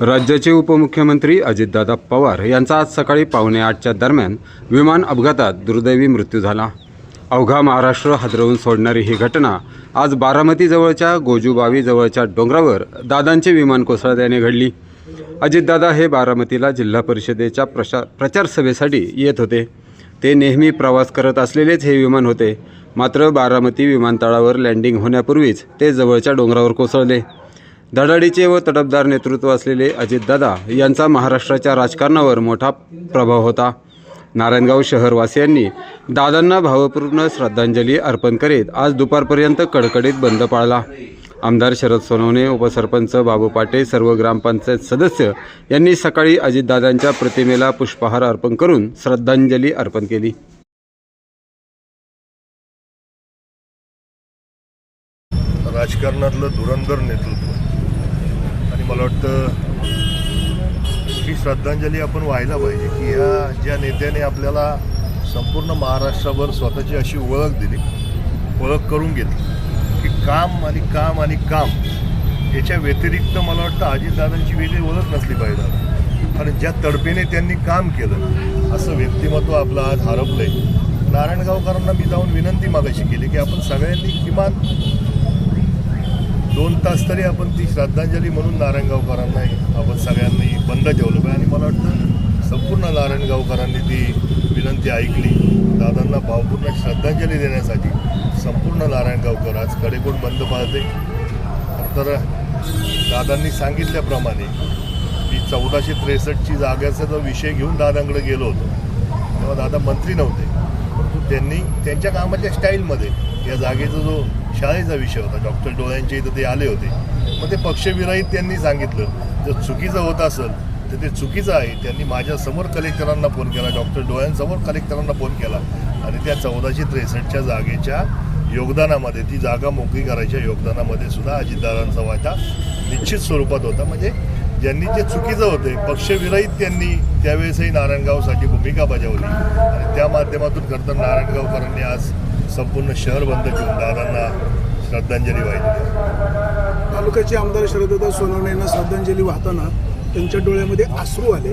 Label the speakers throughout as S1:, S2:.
S1: राज्याचे उपमुख्यमंत्री अजितदादा पवार यांचा आज सकाळी पावणे आठच्या दरम्यान विमान अपघातात दुर्दैवी मृत्यू झाला. अवघा महाराष्ट्र हादरवून सोडणारी ही घटना आज बारामतीजवळच्या गोजूबावी जवळच्या डोंगरावर दादांचे विमान कोसळल्याने घडली. अजितदादा हे बारामतीला जिल्हा परिषदेच्या प्रशा प्रचार सभेसाठी येत होते. ते नेहमी प्रवास करत असलेलेच हे विमान होते. मात्र बारामती विमानतळावर लँडिंग होण्यापूर्वीच ते जवळच्या डोंगरावर कोसळले. धडाडीचे व तडफदार नेतृत्व असलेले अजितदादा यांचा महाराष्ट्राच्या राजकारणावर मोठा प्रभाव होता. नारायणगाव शहरवासियांनी दादांना भावपूर्ण श्रद्धांजली अर्पण करीत आज दुपारपर्यंत कडकडीत बंद पाळला. आमदार शरद सोनवणे उपसरपंच बाबू पाटे सर्व ग्रामपंचायत सदस्य यांनी सकाळी अजितदादांच्या प्रतिमेला पुष्पहार अर्पण करून श्रद्धांजली अर्पण केली.
S2: राजकारणातलं धुरंधर नेतृत्व. आणि मला वाटतं ही श्रद्धांजली आपण व्हायला पाहिजे की ह्या ज्या नेत्याने आपल्याला संपूर्ण महाराष्ट्राभर स्वतःची अशी ओळख दिली ओळख करून घेतली की काम आणि काम आणि काम याच्या व्यतिरिक्त मला वाटतं अजितदादांची वेगळी ओळख नसली पाहिजे आणि ज्या तडफेने त्यांनी काम केलं असं व्यक्तिमत्व आपलं आज हरपलंय. नारायणगावकरांना मी जाऊन विनंती मागायची केली की आपण सगळ्यांनी किमान दोन तास तरी आपण ती श्रद्धांजली म्हणून नारायणगावकरांना आपण सगळ्यांनी बंद ठेवलं पाहिजे. आणि मला वाटतं संपूर्ण नारायणगावकरांनी ती विनंती ऐकली. दादांना भावपूर्ण श्रद्धांजली देण्यासाठी संपूर्ण नारायणगावकर आज कडेकोट बंद पाळते. तर दादांनी सांगितल्याप्रमाणे ती चौदाशे त्रेसष्टची जाग्याचा जो विषय घेऊन दादांकडे गेलो होतो तेव्हा दादा मंत्री नव्हते. परंतु त्यांनी त्यांच्या कामाच्या स्टाईलमध्ये या जागेचा जो शाळेचा विषय होता. डॉक्टर डोळ्यांच्या इथं ते आले होते. मग ते पक्षविरहित त्यांनी सांगितलं जर चुकीचं होत असेल तर ते चुकीचं आहे. त्यांनी माझ्यासमोर कलेक्टरांना फोन केला डॉक्टर डोळ्यांसमोर कलेक्टरांना फोन केला. आणि त्या चौदाशे त्रेसष्टच्या जागेच्या योगदानामध्ये ती जागा मोकळी करायच्या योगदानामध्ये सुद्धा अजितदारांचा वाटा निश्चित स्वरूपात होता. म्हणजे ज्यांनी जे चुकीचं होते पक्षविरहित त्यांनी त्यावेळेसही नारायणगावसाठी भूमिका बजावली. आणि त्या माध्यमातून खरं तर नारायणगावकरांनी आज संपूर्ण शहर बंद ठेवून दादांना श्रद्धांजली वाहिली.
S3: तालुक्याचे आमदार शरदत्ता सोनवणे यांना श्रद्धांजली वाहताना त्यांच्या डोळ्यामध्ये अश्रू आले.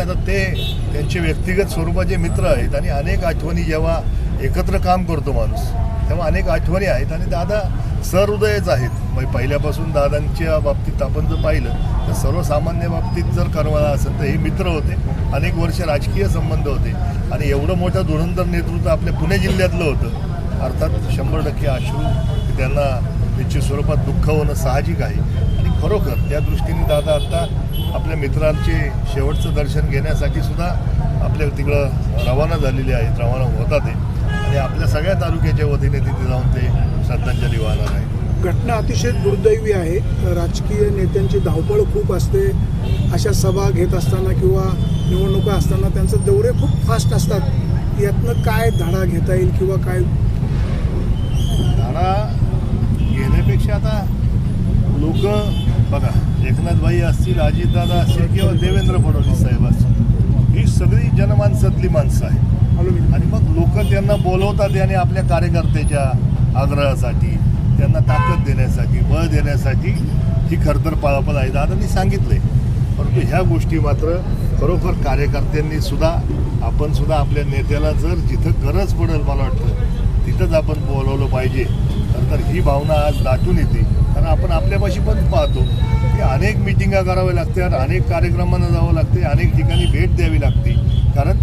S2: आता ते त्यांचे व्यक्तिगत स्वरूपाचे मित्र आहेत आणि अनेक आठवणी जेव्हा एकत्र काम करतो माणूस. तेव्हा अनेक आठवणी आहेत आणि दादा सहृदयच आहेत. म्हणजे पहिल्यापासून दादांच्या बाबतीत आपण जर पाहिलं तर सर्वसामान्य बाबतीत जर करवाला असेल तर हे मित्र होते. अनेक वर्ष राजकीय संबंध होते. आणि एवढं मोठं धुरंधर नेतृत्व आपल्या पुणे जिल्ह्यातलं होतं. अर्थात शंभर टक्के अश्रू त्यांना निश्चित स्वरूपात दुःख होणं साहजिक आहे. आणि खरोखर त्या दृष्टीने दादा आत्ता आपल्या मित्रांचे शेवटचं दर्शन घेण्यासाठी सुद्धा आपल्या तिकडं रवाना झालेले आहेत रवाना होतात ते सगळ्या तालुक्याच्या वतीने तिथे जाऊन ते श्रद्धांजली वाहणार आहे.
S3: घटना अतिशय दुर्दैवी आहे. राजकीय नेत्यांची धावपळ खूप असते. अशा सभा घेत असताना किंवा निवडणुका असताना त्यांचे दौरे खूप फास्ट असतात. यातनं काय धडा घेता येईल किंवा काय?
S2: धाडा घेण्यापेक्षा आता लोक बघा एकनाथबाई असतील अजितदादा असतील किंवा देवेंद्र फडणवीस साहेब असतील ही सगळी जनमानसातली माणसं आहेत. आणि मग लोक त्यांना बोलवतात आणि आपल्या कार्यकर्त्याच्या आग्रहासाठी त्यांना ताकद देण्यासाठी बळ देण्यासाठी ही खरं तर पळापळ आहे दादांनी सांगितलंय. परंतु ह्या गोष्टी मात्र खरोखर कार्यकर्त्यांनी सुद्धा आपण सुद्धा आपल्या नेत्याला जर जिथं गरज पडेल मला वाटतं तिथंच आपण बोलवलं पाहिजे. तर ही भावना आज दाटून येते. कारण आपण आपल्यापाशी पण पाहतो. की अनेक मिटिंगा कराव्या लागतात अनेक कार्यक्रमांना जावं लागते अनेक ठिकाणी भेट द्यावी लागते. कारण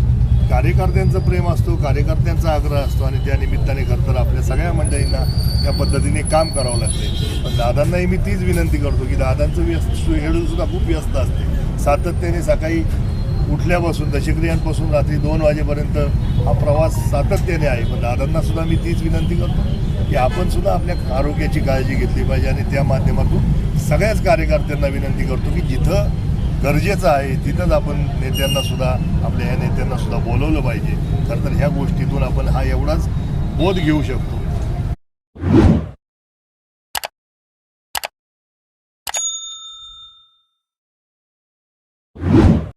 S2: कार्यकर्त्यांचं प्रेम असतो कार्यकर्त्यांचा आग्रह असतो आणि त्या निमित्ताने खरंतर आपल्या सगळ्या मंडळींना या पद्धतीने काम करावं लागते. पण दादांनाही मी तीच विनंती करतो की दादांचं व्यस्त शेड्यूल सुद्धा खूप व्यस्त असते. सातत्याने सकाळी उठल्यापासून दशक्रियांपासून रात्री दोन वाजेपर्यंत हा प्रवास सातत्याने आहे. पण दादांना सुद्धा मी तीच विनंती करतो की आपण सुद्धा आपल्या आरोग्याची काळजी घेतली पाहिजे आणि त्या माध्यमातून सगळ्याच कार्यकर्त्यांना विनंती करतो की जिथं गरजेचं आहे तिथंच आपण नेत्यांना सुद्धा आपल्या या नेत्यांना सुद्धा बोलवलं पाहिजे. खरं तर ह्या गोष्टीतून आपण हा एवढाच बोध घेऊ शकतो.